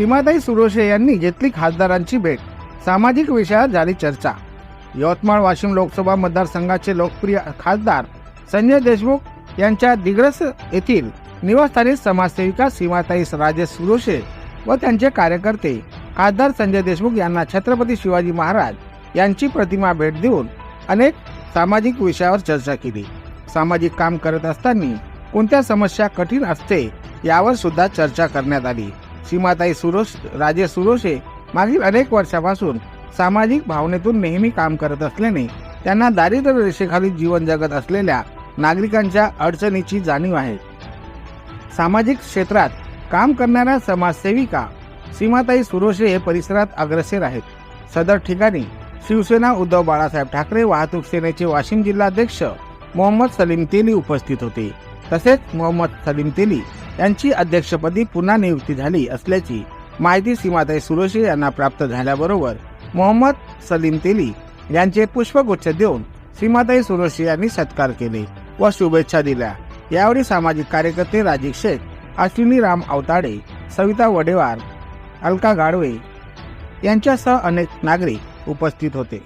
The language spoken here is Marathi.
सीमाताई सुरोशे यांनी घेतली खासदारांची भेट. सामाजिक विषयात झाली चर्चा. यवतमाळ वाशिम लोकसभा मतदारसंघाचे लोकप्रिय खासदार संजय देशमुख यांच्या दिग्रस येथील निवासस्थानी समाजसेविका सीमाताई राजेश सुरोशे व त्यांचे कार्यकर्ते खासदार संजय देशमुख यांना छत्रपती शिवाजी महाराज यांची प्रतिमा भेट देऊन अनेक सामाजिक विषयावर चर्चा केली. सामाजिक काम करत असताना कोणत्या समस्या कठीण असते यावर सुद्धा चर्चा करण्यात आली. सीमाताई सुरोश राजे सुरोशे मागील अनेक वर्षापासून सामाजिक भावनेतून नेहमी काम करत असल्याने त्यांना दारिद्र्य रेषेखाली जीवन जगत असलेल्या नागरिकांच्या अडचणीची जाणीव आहे. सामाजिक क्षेत्रात काम करणाऱ्या समाजसेविका सीमाताई सुरोशे हे परिसरात अग्रसर आहेत. सदर ठिकाणी शिवसेना उद्धव बाळासाहेब ठाकरे वाहतूक सेनेचे वाशिम जिल्हाध्यक्ष मोहम्मद सलीम तेली उपस्थित होते. तसेच मोहम्मद सलीम तेली यांची अध्यक्षपदी पुन्हा नियुक्ती झाली असल्याची माहिती सीमाताई सुरोशी यांना प्राप्त झाल्याबरोबर मोहम्मद सलीम तेली यांचे पुष्पगुच्छ देऊन सीमाताई सुरोशी यांनी सत्कार केले व शुभेच्छा दिल्या. यावेळी सामाजिक कार्यकर्ते राजीव शेख अश्विनी राम अवताडे सविता वडेवार अलका गाडवे यांच्यासह अनेक नागरिक उपस्थित होते.